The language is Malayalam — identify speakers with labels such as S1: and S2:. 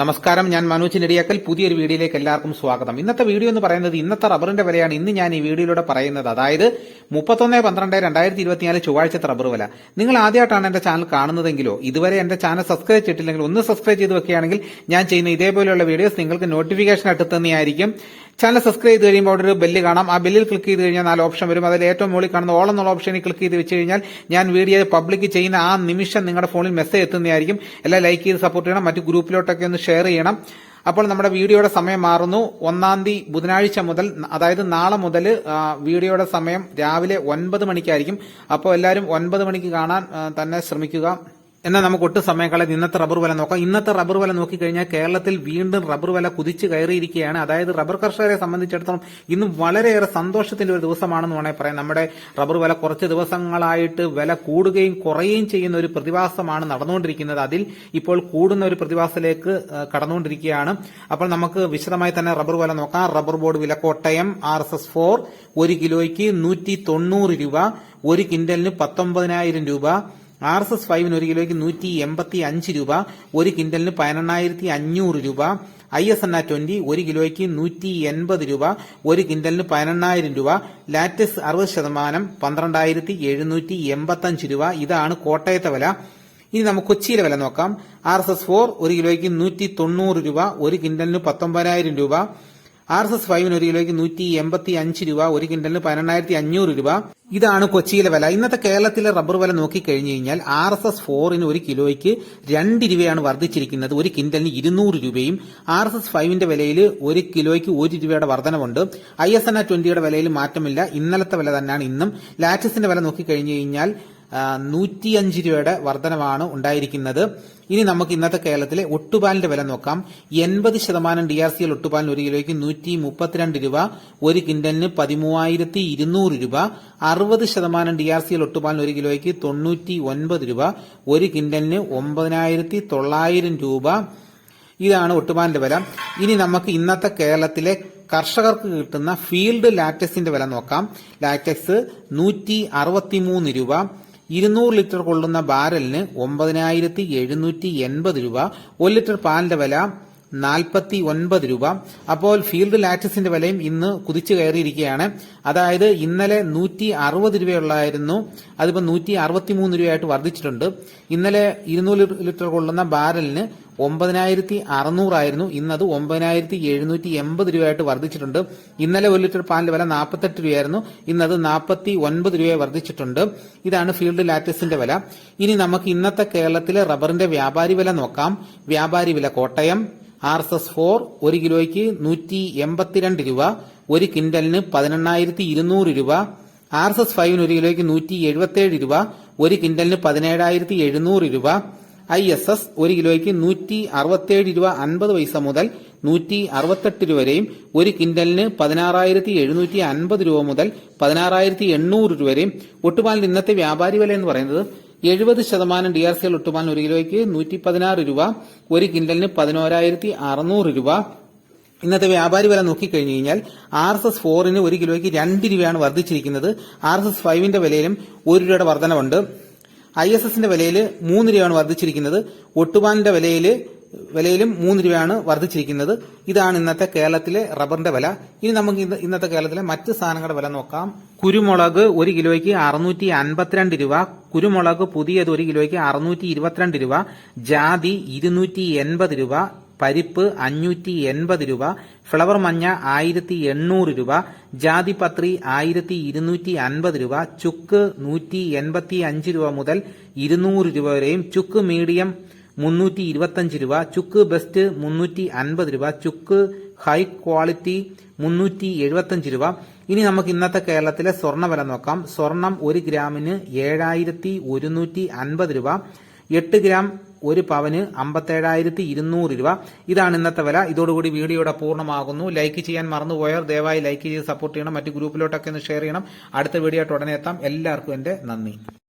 S1: നമസ്കാരം ഞാൻ മനോജ് നെടിയാക്കൽ. പുതിയൊരു വീഡിയോയിലേക്ക് എല്ലാവർക്കും സ്വാഗതം. ഇന്നത്തെ വീഡിയോ എന്ന് പറയുന്നത് ഇന്നത്തെ റബ്ബറിന്റെ വിലയാണ്. ഇന്ന് ഞാൻ ഈ വീഡിയോയിലൂടെ പറയുന്നത്. അതായത് മുപ്പത്തൊന്ന് പന്ത്രണ്ട് രണ്ടായിരത്തി ഇരുപത്തിനാല് ചൊവ്വാഴ്ചത്തെ റബ്ബർ വില. നിങ്ങൾ ആദ്യമായിട്ടാണ് എന്റെ ചാനൽ കാണുന്നതെങ്കിലോ ഇതുവരെ എന്റെ ചാനൽ സബ്സ്ക്രൈബ് ചെയ്തിട്ടില്ലെങ്കിൽ ഒന്ന് സബ്സ്ക്രൈബ് ചെയ്ത് വെക്കുകയാണെങ്കിൽ ഞാൻ ചെയ്യുന്ന ഇതേപോലെയുള്ള വീഡിയോസ് നിങ്ങൾക്ക് നോട്ടിഫിക്കേഷൻ എത്തുന്നതായിരിക്കും ചാനൽ സബ്സ്ക്രൈബ് ചെയ്ത് കഴിയുമ്പോൾ അവിടെ ഒരു ബെല്ല് കാണാം. ആ ബെല്ലിൽ ക്ലിക്ക് ചെയ്ത് കഴിഞ്ഞാൽ നാല് ഓപ്ഷൻ വരും. അതിൽ ഏറ്റവും മുകളിൽ കാണുന്ന ഓൾ എന്നുള്ള ഓപ്ഷനിൽ ക്ലിക്ക് ചെയ്ത് വെച്ച് കഴിഞ്ഞാൽ ഞാൻ വീഡിയോ പബ്ലിക് ചെയ്യുന്ന ആ നിമിഷം നിങ്ങളുടെ ഫോണിൽ മെസ്സേജ് എത്തുന്നതായിരിക്കും. എല്ലാം ലൈക്ക് ചെയ്ത് സപ്പോർട്ട് ചെയ്യണം. മറ്റു ഗ്രൂപ്പിലോട്ടൊക്കെ ഒന്ന് ഷെയർ ചെയ്യണം. അപ്പോൾ നമ്മുടെ വീഡിയോയുടെ സമയം മാറുന്നു. ഒന്നാം തീയതി ബുധനാഴ്ച മുതൽ അതായത് നാളെ മുതൽ വീഡിയോയുടെ സമയം രാവിലെ ഒൻപത് മണിക്കായിരിക്കും. അപ്പോൾ എല്ലാവരും ഒൻപത് മണിക്ക് കാണാൻ തന്നെ ശ്രമിക്കുക. എന്നാൽ നമുക്ക് ഒട്ടും സമയം കളയാൻ ഇന്നത്തെ റബ്ബർ വില നോക്കാം. ഇന്നത്തെ റബ്ബർ വില നോക്കിക്കഴിഞ്ഞാൽ കേരളത്തിൽ വീണ്ടും റബ്ബർ വില കുതിച്ചു കയറിയിരിക്കുകയാണ്. അതായത് റബ്ബർ കർഷകരെ സംബന്ധിച്ചിടത്തോളം ഇന്ന് വളരെയേറെ സന്തോഷത്തിന്റെ ഒരു ദിവസമാണെന്ന് വേണേൽ പറയാം. നമ്മുടെ റബ്ബർ വില കുറച്ച് ദിവസങ്ങളായിട്ട് വില കൂടുകയും കുറയുകയും ചെയ്യുന്ന ഒരു പ്രതിഭാസമാണ് നടന്നുകൊണ്ടിരിക്കുന്നത്. അതിൽ ഇപ്പോൾ കൂടുന്ന ഒരു പ്രതിഭാസത്തിലേക്ക് കടന്നുകൊണ്ടിരിക്കുകയാണ്. അപ്പോൾ നമുക്ക് വിശദമായി തന്നെ റബ്ബർ വില നോക്കാം. റബ്ബർ ബോർഡ് വില Kottayam R S S four ഒരു കിലോയ്ക്ക് നൂറ്റി തൊണ്ണൂറ് രൂപ ഒരു കിൻഡലിന് പത്തൊമ്പതിനായിരം രൂപ ആർ എസ് എസ് ഫൈവിന് ഒരു കിലോയ്ക്ക് നൂറ്റി എൺപത്തി അഞ്ച് രൂപ ഒരു കിൻഡലിന് പതിനെണ്ണായിരത്തി അഞ്ഞൂറ് രൂപ I S N R twenty ഒരു കിലോയ്ക്ക് നൂറ്റി എൺപത് രൂപ ഒരു കിൻഡലിന് പതിനെണ്ണായിരം രൂപ ലാറ്റസ് അറുപത് ശതമാനം പന്ത്രണ്ടായിരത്തി എഴുന്നൂറ്റി എൺപത്തി അഞ്ച് രൂപ. ഇതാണ് കോട്ടയത്തെ വില. ഇനി നമുക്ക് കൊച്ചിയിലെ വില നോക്കാം. ആർ എസ് എസ് ഫോർ ഒരു കിലോയ്ക്ക് നൂറ്റി തൊണ്ണൂറ് രൂപ ഒരു കിൻഡലിന് പത്തൊമ്പതിനായിരം രൂപ ആർ എസ് എസ് ഫൈവിന് ഒരു കിലോയ്ക്ക് നൂറ്റി എൺപത്തി അഞ്ച് രൂപ ഒരു ക്വിന്റലിന് പതിനെണ്ണായിരത്തി അഞ്ഞൂറ് രൂപ. ഇതാണ് കൊച്ചിയിലെ വില. ഇന്നത്തെ കേരളത്തിലെ റബ്ബർ വില നോക്കിക്കഴിഞ്ഞു കഴിഞ്ഞാൽ ആർ എസ് എസ് ഫോറിന് ഒരു കിലോയ്ക്ക് രണ്ട് രൂപയാണ് വർദ്ധിച്ചിരിക്കുന്നത്. ഒരു ക്വിന്റലിന് ഇരുന്നൂറ് രൂപയും ആർ എസ് എസ് ഫൈവിന്റെ വിലയിൽ ഒരു കിലോയ്ക്ക് ഒരു രൂപയുടെ വർധനവുണ്ട്. ഐ എസ് എൻ ആ ട്വന്റിയുടെ വിലയിൽ മാറ്റമില്ല. ഇന്നലത്തെ വില തന്നെയാണ് ഇന്നും. ലാറ്റസിന്റെ വില നോക്കിക്കഴിഞ്ഞു കഴിഞ്ഞാൽ നൂറ്റിയഞ്ച് രൂപയുടെ വർധനമാണ് ഉണ്ടായിരിക്കുന്നത്. ഇനി നമുക്ക് ഇന്നത്തെ കേരളത്തിലെ ഒട്ടുപാലിന്റെ വില നോക്കാം. എൺപത് ശതമാനം ഡി ആർ സി എൽ ഒട്ടുപാലിന് ഒരു കിലോയ്ക്ക് നൂറ്റി മുപ്പത്തിരണ്ട് രൂപ ഒരു കിൻഡലിന് പതിമൂവായിരത്തി ഇരുന്നൂറ് രൂപ അറുപത് ശതമാനം ഡി ആർ സി എൽ ഒട്ടുപാലിന് ഒരു കിലോയ്ക്ക് തൊണ്ണൂറ്റി ഒൻപത് രൂപ ഒരു കിൻഡലിന് ഒമ്പതിനായിരത്തി തൊള്ളായിരം രൂപ. ഇതാണ് ഒട്ടുപാലിന്റെ വില. ഇനി നമുക്ക് ഇന്നത്തെ കേരളത്തിലെ കർഷകർക്ക് കിട്ടുന്ന ഫീൽഡ് ലാറ്റക്സിന്റെ വില നോക്കാം. ലാറ്റക്സ് നൂറ്റി അറുപത്തിമൂന്ന് രൂപ ഇരുന്നൂറ് ലിറ്റർ കൊള്ളുന്ന ബാരലിന് ഒമ്പതിനായിരത്തി എഴുന്നൂറ്റി എൺപത് രൂപ ഒരു ലിറ്റർ പാലിന്റെ വില നാൽപ്പത്തി ഒൻപത് രൂപ. അപ്പോൾ ഫീൽഡ് ലാറ്റസിന്റെ വിലയും ഇന്ന് കുതിച്ചു കയറിയിരിക്കുകയാണ്. അതായത് ഇന്നലെ നൂറ്റി അറുപത് രൂപയുള്ളായിരുന്നു അതിപ്പോൾ നൂറ്റി അറുപത്തിമൂന്ന് രൂപയായിട്ട് വർദ്ധിച്ചിട്ടുണ്ട്. ഇന്നലെ ഇരുന്നൂറ് ലിറ്റർ കൊള്ളുന്ന ബാരലിന് ഒമ്പതിനായിരത്തി അറുന്നൂറായിരുന്നു ഇന്നത് ഒമ്പതിനായിരത്തി എഴുന്നൂറ്റി എൺപത് രൂപയായിട്ട് വർദ്ധിച്ചിട്ടുണ്ട്. ഇന്നലെ ഒരു ലിറ്റർ പാലിന്റെ വില നാൽപ്പത്തെട്ട് രൂപയായിരുന്നു. ഇന്നത് നാൽപ്പത്തി ഒൻപത് രൂപയെ വർദ്ധിച്ചിട്ടുണ്ട്. ഇതാണ് ഫീൽഡ് ലാറ്റസിന്റെ വില. ഇനി നമുക്ക് ഇന്നത്തെ കേരളത്തിലെ റബ്ബറിന്റെ വ്യാപാരി വില നോക്കാം. വ്യാപാരി വില Kottayam. R S S four ഒരു കിലോയ്ക്ക് നൂറ്റി എൺപത്തിരണ്ട് രൂപ. ഒരു കിൻഡലിന് പതിനെണ്ണായിരത്തി ഇരുന്നൂറ് രൂപ. ആർ എസ് എസ് ഫൈവിന് ഒരു കിലോയ്ക്ക് നൂറ്റി എഴുപത്തിയേഴ് രൂപ. ഒരു കിൻഡലിന് പതിനേഴായിരത്തി എഴുന്നൂറ് രൂപ. ഐ എസ് എസ് ഒരു കിലോയ്ക്ക് നൂറ്റി അറുപത്തിയേഴ് രൂപ അൻപത് പൈസ മുതൽ നൂറ്റി അറുപത്തെട്ട് രൂപ വരെയും ഒരു കിൻഡലിന് പതിനാറായിരത്തി എഴുന്നൂറ്റി അൻപത് രൂപ മുതൽ പതിനാറായിരത്തി എണ്ണൂറ് രൂപ വരെയും ഒട്ടുപാലിന്റെ ഇന്നത്തെ വ്യാപാരി വില എന്ന് പറയുന്നത് എഴുപത് ശതമാനം ഡി ആർ സി എൽ ഒട്ടുപാലിന് ഒരു കിലോയ്ക്ക് നൂറ്റി പതിനാറ് രൂപ ഒരു കിൻഡലിന് പതിനോരായിരത്തി അറുന്നൂറ് രൂപ. ഇന്നത്തെ വ്യാപാരി വില നോക്കിക്കഴിഞ്ഞു കഴിഞ്ഞാൽ ആർ എസ് എസ് ഫോറിന് ഒരു കിലോയ്ക്ക് രണ്ട് രൂപയാണ് വർദ്ധിച്ചിരിക്കുന്നത്. ആർ എസ് എസ് ഫൈവിന്റെ വിലയിലും ഒരു രൂപയുടെ വർധനവുണ്ട്. ഐ എസ് എസിന്റെ വിലയിൽ മൂന്ന് രൂപയാണ് വർദ്ധിച്ചിരിക്കുന്നത്. ഒട്ടുപാലിന്റെ വിലയിൽ വിലയിലും മൂന്ന് രൂപയാണ് വർദ്ധിച്ചിരിക്കുന്നത്. ഇതാണ് ഇന്നത്തെ കേരളത്തിലെ റബ്ബറിന്റെ വില. ഇനി നമുക്ക് ഇന്നത്തെ കേരളത്തിലെ മറ്റ് സാധനങ്ങളുടെ വില നോക്കാം. കുരുമുളക് ഒരു കിലോയ്ക്ക് അറുന്നൂറ്റി അൻപത്തിരണ്ട് രൂപ. കുരുമുളക് പുതിയത് ഒരു കിലോയ്ക്ക് അറുന്നൂറ്റി ഇരുപത്തിരണ്ട് രൂപ. ജാതി ഇരുന്നൂറ്റി എൺപത് രൂപ. പരിപ്പ് അഞ്ഞൂറ്റി എൺപത് രൂപ ഫ്ലവർ മഞ്ഞ ആയിരത്തി എണ്ണൂറ് രൂപ ജാതിപത്രി ആയിരത്തി ഇരുന്നൂറ്റി അൻപത് രൂപ ചുക്ക് നൂറ്റി എൺപത്തി അഞ്ച് രൂപ മുതൽ ഇരുന്നൂറ് രൂപ വരെയും ചുക്ക് മീഡിയം മുന്നൂറ്റി ഇരുപത്തഞ്ച് രൂപ ചുക്ക് ബെസ്റ്റ് മുന്നൂറ്റി അൻപത് രൂപ ചുക്ക് ഹൈ ക്വാളിറ്റി മുന്നൂറ്റി എഴുപത്തഞ്ച് രൂപ. ഇനി നമുക്ക് ഇന്നത്തെ കേരളത്തിലെ സ്വർണ നോക്കാം. സ്വർണം ഒരു ഗ്രാമിന് ഏഴായിരത്തി ഒരുന്നൂറ്റി അൻപത് രൂപ. എട്ട് ഗ്രാം ഒരു പവന് അമ്പത്തേഴായിരത്തി ഇരുന്നൂറ് രൂപ. ഇതാണ് ഇന്നത്തെ വില. ഇതോടുകൂടി വീഡിയോയുടെ പൂർണമാകുന്നു. ലൈക്ക് ചെയ്യാൻ മറന്നുപോയവർ ദയവായി ലൈക്ക് ചെയ്ത് സപ്പോർട്ട് ചെയ്യണം. മറ്റു ഗ്രൂപ്പിലോട്ടൊക്കെ ഒന്ന് ഷെയർ ചെയ്യണം. അടുത്ത വീഡിയോ ആയിട്ട് ഉടനെ എത്താം. എല്ലാവർക്കും എന്റെ നന്ദി.